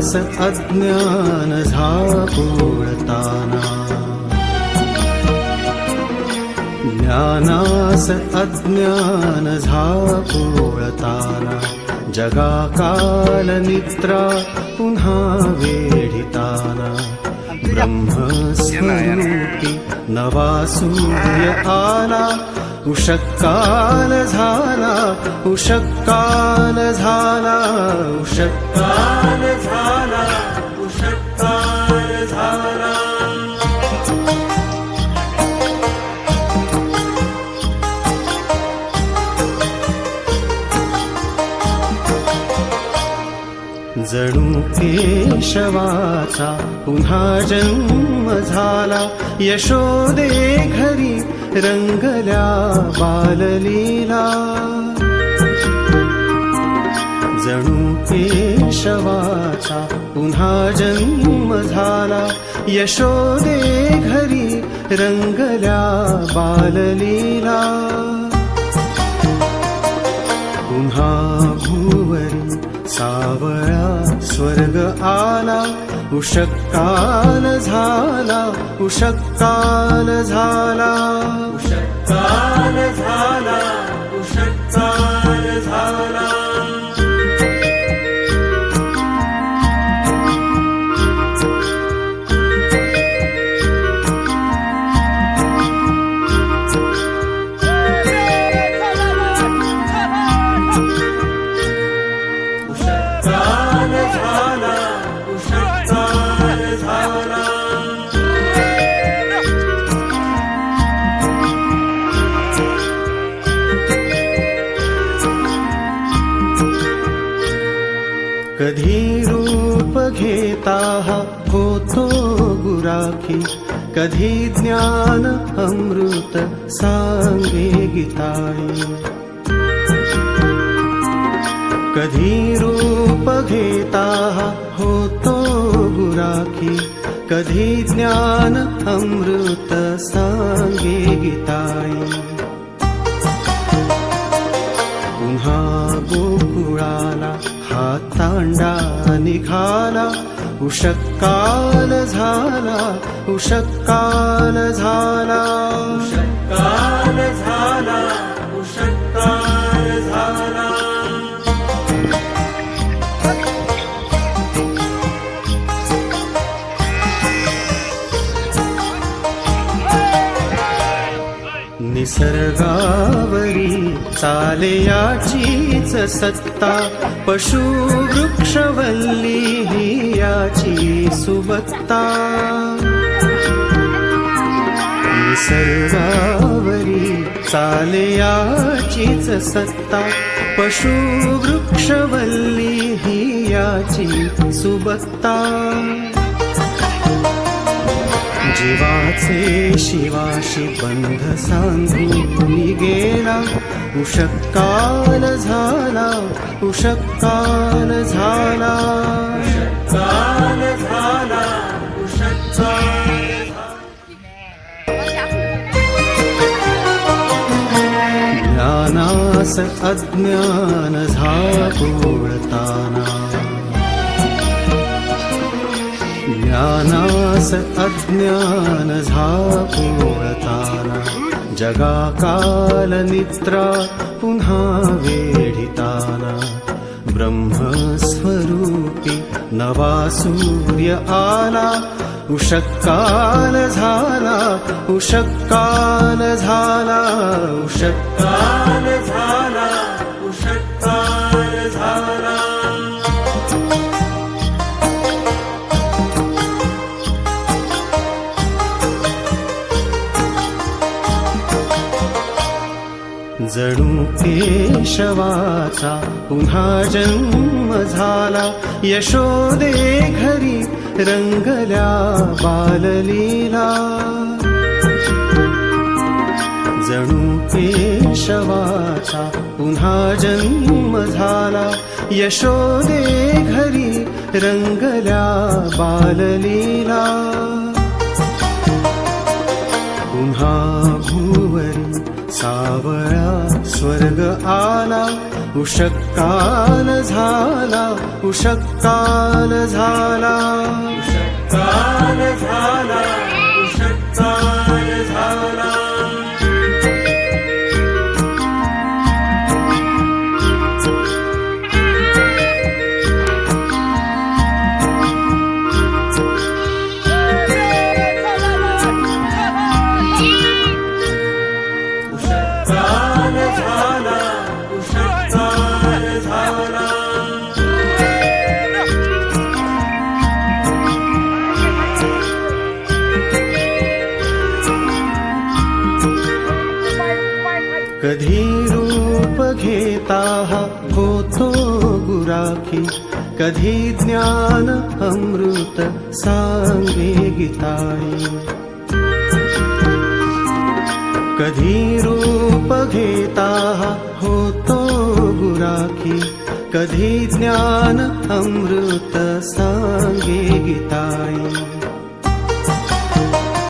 ज्ञानास अज्ञान झापुळताना ज्ञानास अज्ञान झापुळताना जगाकाल निद्रा पुन्हा वेढिताना. ब्रह्मस्वरूपी नवा सूर्य आला उषक्काल झाला उषक्काल झाला उषक्काल झाला उषक्काल झाला. जणू केशवाचा पुन्हा जन्म झाला. यशोदे घरी रंगल्या बाललीला. जणू केशवाचा पुन्हा जन्म झाला. यशोदे घरी रंगल्या बाललीला. पुन्हा भूवरी सावळा स्वर्ग आला उषक्काल झाला उषक्काल झाला. उषक्काल झाला. घेता होतो गुराखी कधी ज्ञान अमृत सांगे गीताई। कधी रूप घेता होतो गुराखी कधी ज्ञान अमृत सांगे गीताई। पुन्हा गोकुळाला तांडा निघाला उषक्काल झाला उषक्काल झाला. उषक्काल झाला. निसर्गावरी चाले याचीच सत्ता पशु वृक्षवल्ली ही याची सुबत्ता निसर्गावरी चाले याचीच सत्ता पशु वृक्षवल्ली ही याची सुबत्ता जीवाचे शिवाशी बंध सांगून गेला. उषक्काल झाला उषक्काल झाला. ज्ञानास अज्ञान झापुळताना ज्ञानास अज्ञान झापुळताना जगाकाल निद्रा पुन्हा वेढिताना ब्रह्मस्वरूपी नवा सूर्य आला। झाला उषक्काल झाला जणू केशवाचा. पुन्हा जन्म झाला. यशोदे घरी रंगल्या बाललीला. जणू केशवाचा. पुन्हा जन्म झाला. यशोदे घरी रंगल्या बाललीला. पुन्हा भूवरी सावळा स्वर्ग आला उषकाल झाला उषकाल झाला. उषकाल झाला. घेता हा होतो गुराखी। कधी ज्ञान अमृत सांगे गीताई। कधी रूप घेता हा होतो गुराखी। कधी ज्ञान अमृत सांगे गीताई।